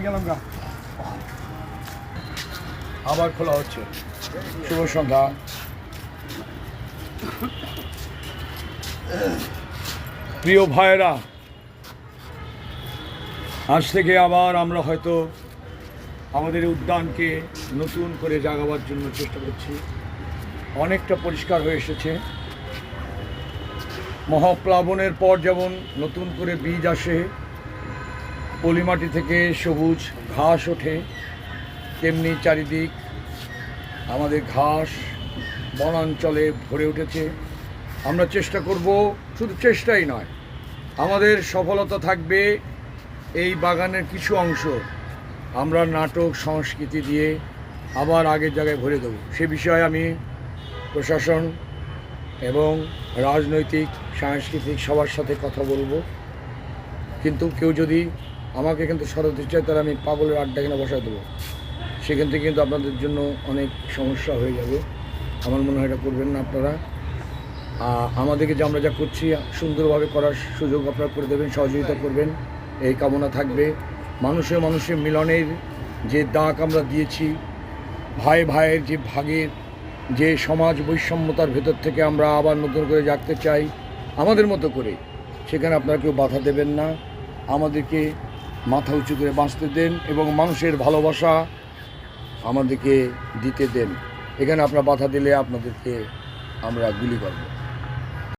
গেলাম গা। আবার খোলা হচ্ছে। শুভ সন্ধ্যা। প্রিয় ভাইয়েরা, আজ থেকে আবার আমরা হয়তো আমাদের উদ্যানকে নতুন করে জাগাবার জন্য চেষ্টা করছি। অনেকটা পরিষ্কার হয়ে এসেছে। মহাপ্লাবনের পর যেমন নতুন করে বীজ আসে পলিমাটি থেকে সবুজ ঘাস ওঠে। তেমনি চারিদিক আমাদের ঘাস বনাঞ্চলে ভরে উঠেছে। আমরা চেষ্টা করব, শুধু চেষ্টাই নয়, আমাদের সফলতা থাকবে এই বাগানের কিছু অংশ। আমরা নাটক, সংস্কৃতি দিয়ে আবার আগের জায়গায় ভরে দেবো। সে বিষয়ে আমি প্রশাসন এবং রাজনৈতিক, সাংস্কৃতিক সবার সাথে কথা বলব। কিন্তু কেউ যদি আমাকে কিন্তু সরাতে চায় তাহলে আমি পাগলের আড্ডা কিনে বসায় দেবো। সেখান থেকে কিন্তু আপনাদের জন্য অনেক সমস্যা হয়ে যাবে। আমার মনে হয় এটা করবেন না আপনারা। আমাদেরকে যে আমরা যা করছি, সুন্দরভাবে করার সুযোগ আপনারা করে দেবেন, সহযোগিতা করবেন। এই কামনা থাকবে। মানুষে মানুষের মিলনের যে দাগ আমরা দিয়েছি, ভাই ভাইয়ের যে ভাগের, যে সমাজ বৈষম্যতার ভেতর থেকে আমরা আবার নতুন করে জাগতে চাই, আমাদের মতো করে। সেখানে আপনারা কেউ বাধা দেবেন না। আমাদেরকে মাথা উঁচু করে বাঁচতে দেন এবং মানুষের ভালোবাসা আমাদেরকে দিতে দেন। এখানে আপনার বাধা দিলে আপনাদেরকে আমরা গুলি করব।